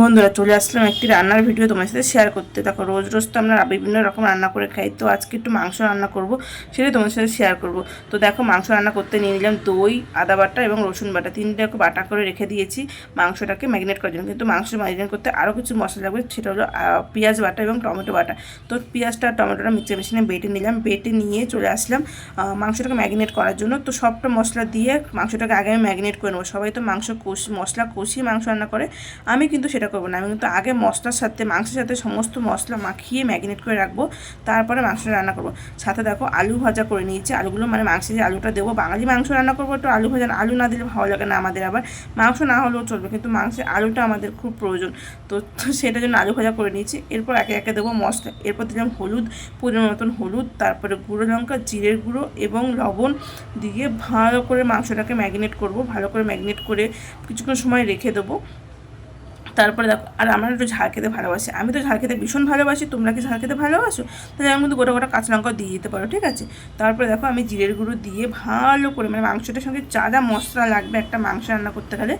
বন্ধুরা, চলে আসলাম একটি রান্নার ভিডিও তোমার সাথে শেয়ার করতে। দেখো, রোজ রোজ তো আমরা বিভিন্ন রকম রান্না করে খাই, তো আজকে একটু মাংস রান্না করব, সেটাই তোমার সাথে শেয়ার করব। তো দেখো, মাংস রান্না করতে নিয়ে নিলাম দই, আদা বাটা এবং রসুন বাটা। তিনটাকে বাটা করে রেখে দিয়েছি মাংসটাকে ম্যারিনেট করার জন্য। কিন্তু মাংস ম্যারিনেট করতে আরও কিছু মশলা লাগবে, সেটা হলো পেঁয়াজ বাটা এবং টমেটো বাটা। তো পেঁয়াজটা আর টমেটোটা মিক্সচার মেশিনে বেটে নিলাম, বেটে নিয়ে চলে আসলাম মাংসটাকে ম্যারিনেট করার জন্য। তো সবটা মশলা দিয়ে মাংসটাকে আগে আমি ম্যারিনেট করে নেব। সবাই তো মাংস কষি, মশলা কষিয়ে মাংস রান্না করে। আমি কিন্তু সেটা করব না। আমি কিন্তু আগে মশলার সাথে, মাংসের সাথে সমস্ত মশলা মাখিয়ে ম্যারিনেট করে রাখব, তারপরে মাংসটা রান্না করব। সাথে দেখো আলু ভাজা করে নিয়েছি। আলুগুলো মানে মাংসে যে আলুটা দেবো, বাঙালি মাংস রান্না করব একটু আলু ভাজা, আলু না দিলে ভালো লাগে না আমাদের আবার। মাংস না হলেও চলবে, কিন্তু মাংসের আলুটা আমাদের খুব প্রয়োজন। তো সেটার জন্য আলু ভাজা করে নিয়েছি। এরপর একে একে দেবো মশলা। এরপর দিলাম হলুদ, পরিমাণ মতন হলুদ, তারপরে গুঁড়ো লঙ্কা, জিরের গুঁড়ো এবং লবণ দিয়ে ভালো করে মাংসটাকে ম্যারিনেট করব। ভালো করে ম্যারিনেট করে কিছুক্ষণ সময় রেখে দেবো। তারপরে দেখো, আর আমার একটু ঝাল খেতে ভালোবাসি। আমি তো ঝাল খেতে ভীষণ ভালোবাসি, তোমরা কি ঝাল খেতে ভালোবাসো? তাহলে আমি কিন্তু গোটা গোটা কাঁচা লঙ্কা দিয়ে দিতে পারো, ঠিক আছে? তারপরে দেখো, আমি জিরের গুঁড়ো দিয়ে ভালো করে মানে মাংসটার সঙ্গে যা যা মশলা লাগবে একটা মাংস রান্না করতে গেলে,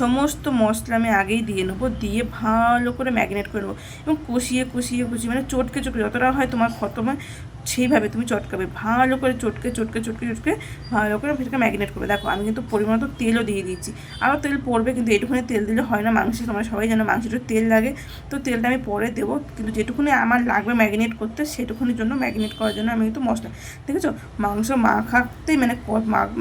সমস্ত মশলা আমি আগেই দিয়ে নেব, দিয়ে ভালো করে ম্যারিনেট করে নেব। এবং কষিয়ে কষিয়ে কষিয়ে মানে চটকে চটকে, যতটা হয় তোমার খতমে সেইভাবে তুমি চটকাবে, ভালো করে চটকে চটকে চটকে চটকে ভালো করে সেটাকে ম্যারিনেট করবে। দেখো, আমি কিন্তু পরিমাণ তেলও দিয়ে দিয়েছি আরও তেল পড়বে কিন্তু এটুকুনি তেল দিলে হয় না, মাংসে তোমরা সবাই জানো মাংসটা তেল লাগে। তো তেলটা আমি পরে দেবো, কিন্তু যেটুকুনি আমার লাগবে ম্যারিনেট করতে, সেটুকুনির জন্য ম্যারিনেট করার জন্য আমি কিন্তু মশলা দেখেছ? মাংস মাখাতেই মানে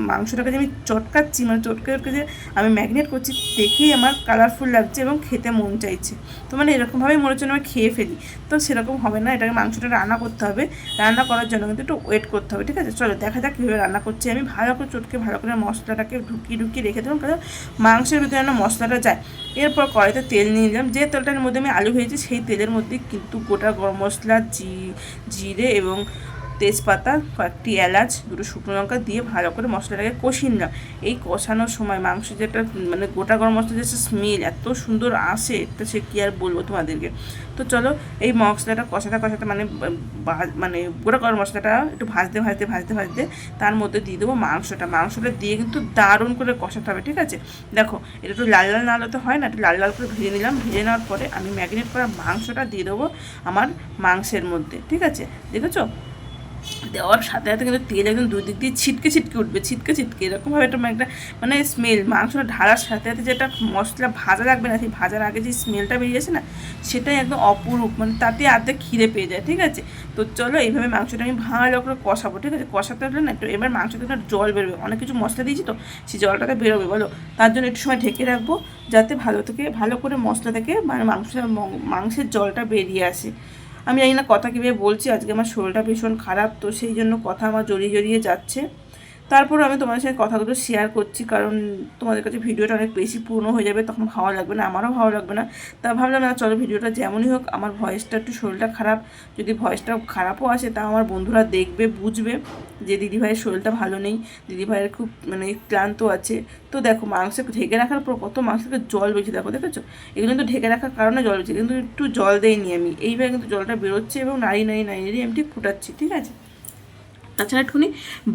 মাংসটাকে যে আমি চটকাচ্ছি মানে চটকে চটকে যে আমি ম্যারিনেট করছি, দেখেই আমার কালারফুল লাগছে এবং খেতে মন চাইছে। তো মানে এরকমভাবেই মনে হচ্ছে আমি খেয়ে ফেলি। তো সেরকম হবে না, এটাকে মাংসটা রান্না করতে হবে। রান্না করার জন্য কিন্তু একটু ওয়েট করতে হবে, ঠিক আছে? চলো, দেখা যাক কীভাবে রান্না করছি। আমি ভালো করে চটকে ভালো করে মশলাটাকে ঢুকিয়ে ঢুকিয়ে রেখে দেবো কারণ মাংসের ভিতরে যেন মশলাটা যায়। এরপর কড়াইতে তেল নিয়ে নিলাম। যে তেলটার মধ্যে আমি আলু ভেজেছি, সেই তেলের মধ্যে কিন্তু গোটা গরম মশলা, জি জিরে এবং তেজপাতা, কয়েকটি এলাচ, দুটো শুকনো লঙ্কা দিয়ে ভালো করে মশলাটাকে কষিয়ে নিলাম। এই কষানোর সময় মাংস যেটা মানে গোটা গরম মশলা যে স্মেল এত সুন্দর আসে তো সে কী আর বলব তোমাদেরকে? তো চলো, এই মশলাটা কষাতে কষাতে মানে মানে গোটা গরম মশলাটা একটু ভাজতে ভাজতে ভাজতে ভাজতে তার মধ্যে দিয়ে দেবো মাংসটা। মাংসটা দিয়ে কিন্তু দারুণ করে কষাতে হবে, ঠিক আছে? দেখো, এটা একটু লাল লাল না হলে তো হয় না, একটু লাল লাল করে ভেজে নিলাম। ভেজে নেওয়ার পরে আমি ম্যারিনেট করা মাংসটা দিয়ে দেবো আমার মাংসের মধ্যে, ঠিক আছে? দেখেছ? দেওয়ার সাথে সাথে কিন্তু তেল একদম দুই দিক দিয়ে ছিটকে ছিটকে উঠবে, ছিটকে ছিটকে। এরকমভাবে একটা একটা মানে স্মেল মাংসটা ঢালার সাথে সাথে যেটা মশলা ভাজা লাগবে না, সেই ভাজার আগে যে স্মেলটা বেরিয়ে আসে না, সেটাই একদম অপরূপ মানে তাতে আর্ধেক খিদে পেয়ে যায়, ঠিক আছে? তো চলো এইভাবে মাংসটা আমি ভালো করে কষাবো, ঠিক আছে? কষাতে হলে না একটু, এবার মাংসতে একটা জল বেরোবে, অনেক কিছু মশলা দিয়েছি তো, সেই জলটাতে বেরোবে, বলো? তার জন্য একটু সময় ঢেকে রাখব, যাতে ভালো থেকে, ভালো করে মশলা থেকে মানে মাংস মাংসের জলটা বেরিয়ে আসে। আমি জানি না কথা কীভাবে বলছি, আজকে আমার শরীরটা ভীষণ খারাপ, তো সেই জন্য কথা আমার জড়িয়ে জড়িয়ে যাচ্ছে। তারপর আমি তোমাদের সাথে কথাগুলো শেয়ার করছি, কারণ তোমাদের কাছে ভিডিওটা অনেক বেশি পুরনো হয়ে যাবে, তখন ভালো লাগবে না, আমারও ভালো লাগবে না। তা ভাবলাম না, চলো ভিডিওটা যেমনই হোক, আমার ভয়েসটা একটু শরীরটা খারাপ, যদি ভয়েসটা খারাপও আসে, তা আমার বন্ধুরা দেখবে, বুঝবে যে দিদিভাইয়ের শরীরটা ভালো নেই, দিদিভাইয়ের খুব মানে ক্লান্ত আছে। তো দেখো, মাংস ঢেকে রাখার পর কত মাংস থেকে জল বেশি দেখো, দেখেছ? এগুলো কিন্তু ঢেকে রাখার কারণে জল বেশি কিন্তু একটু জল দেয়নি আমি। এইভাবে কিন্তু জলটা বেরোচ্ছে এবং নাড়ি নাড়ি নাড়ি নাড়ি আমি ঠিক ফুটাচ্ছি, ঠিক আছে? তাছাড়া একটুখানি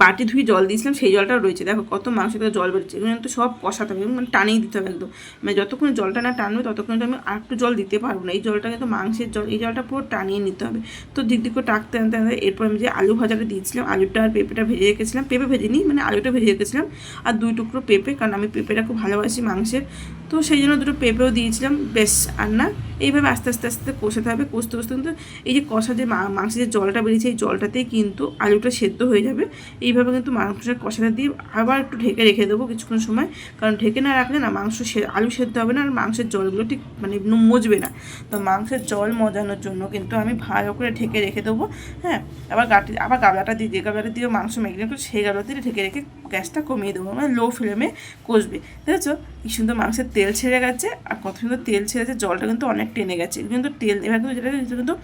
বাটি ধুয়ে জল দিয়েছিলাম, সেই জলটাও রয়েছে। দেখো কত মাংস থেকে জল বেরোচ্ছে। এগুলো কিন্তু সব কষাতে হবে মানে টানিয়ে দিতে হবে একদম। মানে যতক্ষণ জলটা না টানবে, ততক্ষণ তো আমি আর একটু জল দিতে পারব না। এই জলটা কিন্তু মাংসের জল, এই জলটা পুরো টানিয়ে নিতে হবে। তো দিক দিক করে টাকতে আনতে আনতে এরপর আমি যে আলু ভাজাটা দিয়েছিলাম, আলুটা আর পেঁপেটা ভেজে রেখেছিলাম। পেঁপে ভেজে নিই মানে আলুটা ভেজে রেখেছিলাম। আর দুই টুকরো পেঁপে, কারণ আমি পেঁপেটা খুব ভালোবাসি মাংসের। তো সেই জন্য দুটো পেঁপেও দিয়েছিলাম। বেশ আর না এইভাবে আস্তে আস্তে আস্তে কষাতে হবে, কষতে কষতে কিন্তু এই যে কষা যে মাংসের যে জলটা বেরিয়েছে, এই জলটাতেই কিন্তু আলুটা সেদ্ধ হয়ে যাবে। এইভাবে কিন্তু মাংসটা কষাটা দিয়ে আবার একটু ঢেকে রেখে দেবো কিছুক্ষণ সময়। কারণ ঢেকে না রাখলে না মাংস আলু সেদ্ধ হবে না, আর মাংসের জলগুলো ঠিক মানে মজবে না। তো মাংসের জল মজানোর জন্য কিন্তু আমি ভালো করে ঢেকে রেখে দেবো হ্যাঁ? আবার গাটি আবার গাবলাটা দিয়ে যে গাবলাটা দিয়ে মাংস করে সেই গাবলাতে ঢেকে রেখে গ্যাসটা কমিয়ে দেবো মানে লো ফ্লেমে কষবে। দেখেছ কি সুন্দর মাংসের তেল ছেড়ে গেছে, আর কত সুন্দর তেল ছেড়েছে জলটা কিন্তু অনেক টেনে গেছে। কিন্তু তেল, এবার কিন্তু যেটা কিন্তু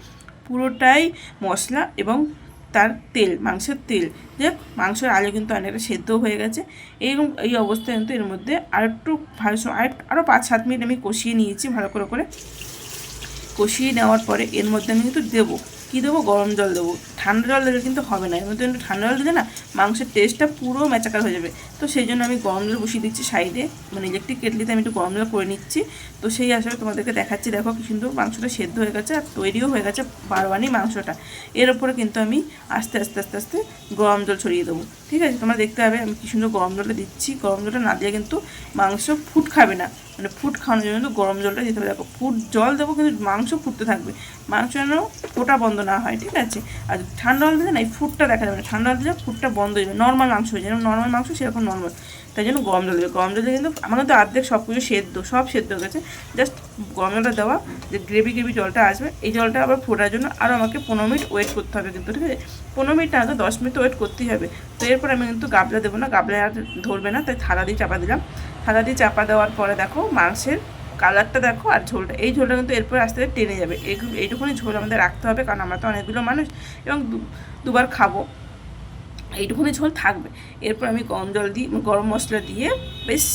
পুরোটাই মশলা এবং তার তেল, মাংসের তেল। যে মাংসের আলু কিন্তু অনেকটা সেদ্ধ হয়ে গেছে। এইরকম, এই অবস্থায় কিন্তু এর মধ্যে আর একটু ভালো আরও পাঁচ, সাত মিনিট আমি কষিয়ে নিয়েছি ভালো করে করে। কষিয়ে নেওয়ার পরে এর মধ্যে আমি কিন্তু দেবো। কী দেবো? গরম জল দেবো। ঠান্ডা জল দিলে কিন্তু হবে না। মধ্যে একটু ঠান্ডা জল দিলে না মাংসের টেস্টটা পুরো ম্যাচাকার হয়ে যাবে। তো সেই জন্য আমি গরম জল বসিয়ে দিচ্ছি সাইডে মানে ইলেকট্রিক কেটলিতে আমি একটু গরম জল করে নিচ্ছি। তো সেই আসলে তোমাদেরকে দেখাচ্ছি, দেখো কি সুন্দর মাংসটা সেদ্ধ হয়ে গেছে আর তৈরিও হয়ে গেছে বারবানি মাংসটা। এর ওপরে কিন্তু আমি আস্তে আস্তে আস্তে আস্তে গরম জল ছড়িয়ে দেবো। ঠিক আছে? তোমরা দেখতে পাবে আমি কি সুন্দর গরম জলটা দিচ্ছি। গরম জলটা না দিয়ে কিন্তু মাংস ফুট খাবে না। মানে ফুট খাওয়ানোর জন্য কিন্তু গরম জলটা দিতে হবে। দেখো, ফুট জল দেবো কিন্তু মাংস ফুটতে থাকবে। মাংস যেন ফোটা বন্ধ না হয়। ঠিক আছে? আর ঠান্ডা জল দিলে না এই ফুটটা দেখা যাবে না। ঠান্ডা জল দিলে ফুটটা বন্ধ হয়ে যাবে। নর্মাল মাংস হয়ে যাবে নর্মাল মাংস সেরকম নর্মাল তাই জন্য গরম জল দেবে। গরম জল কিন্তু আমার কিন্তু অর্ধেক সব কিছু সেদ্ধ, সব সেদ্ধ হয়ে গেছে। জাস্ট গরম জলটা দেওয়া, যে গ্রেভি গ্রেভি জলটা আসবে, এই জলটা আবার ফোটার জন্য আরও আমাকে পনেরো মিনিট ওয়েট করতে হবে কিন্তু, ঠিক আছে? পনেরো মিনিট না তো দশ মিনিট ওয়েট করতেই হবে। তো এরপর আমি কিন্তু গাবলা দেবো না। গাবলা আর ধরবে না। তাই থালা দিয়ে চাপা দিলাম। থালা দিয়ে চাপা দেওয়ার পরে দেখো মাংসের কালারটা দেখো আর ঝোলটা, এই ঝোলটা কিন্তু এরপর আস্তে আস্তে টেনে যাবে। এইটুকুনি ঝোল আমাদের রাখতে হবে, কারণ আমরা তো অনেকগুলো মানুষ এবং দুবার খাব। এইটুকুনি ঝোল থাকবে। এরপর আমি গরম জল দিই গরম মশলা দিয়ে বেশ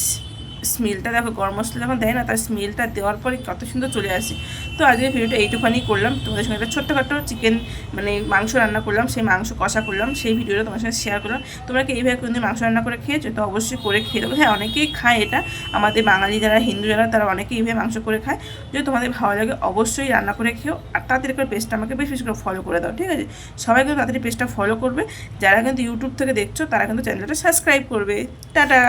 স্মেলটা দেখো, গরম মশলা যখন দেয় না, তার স্মেলটা দেওয়ার পরে কত সুন্দর চলে আসে। তো আজকের ভিডিওটা এইটুখানি করলাম। তোমাদের সঙ্গে একটা ছোট্টখাটো চিকেন মানে মাংস রান্না করলাম, সেই মাংস কষা করলাম, সেই ভিডিওটা তোমার সঙ্গে শেয়ার করলাম। তোমরা কি এইভাবে কোনদিন মাংস রান্না করে খেয়েছো? তো অবশ্যই করে খেয়ে দেবো হ্যাঁ অনেকেই খায় এটা। আমাদের বাঙালি যারা, হিন্দু যারা, তারা অনেকেই এইভাবে মাংস করে খায়। যদি তোমাদের ভালো লাগে, অবশ্যই রান্না করে খেও। আর তাড়াতাড়ি করে পেজটা আমাকে বেশ, বেশি করে ফলো করে দাও, ঠিক আছে? সবাই কিন্তু তাড়াতাড়ি পেজটা ফলো করবে। যারা কিন্তু ইউটিউব থেকে দেখছ, তারা কিন্তু চ্যানেলটা সাবস্ক্রাইব করবে। টাটা!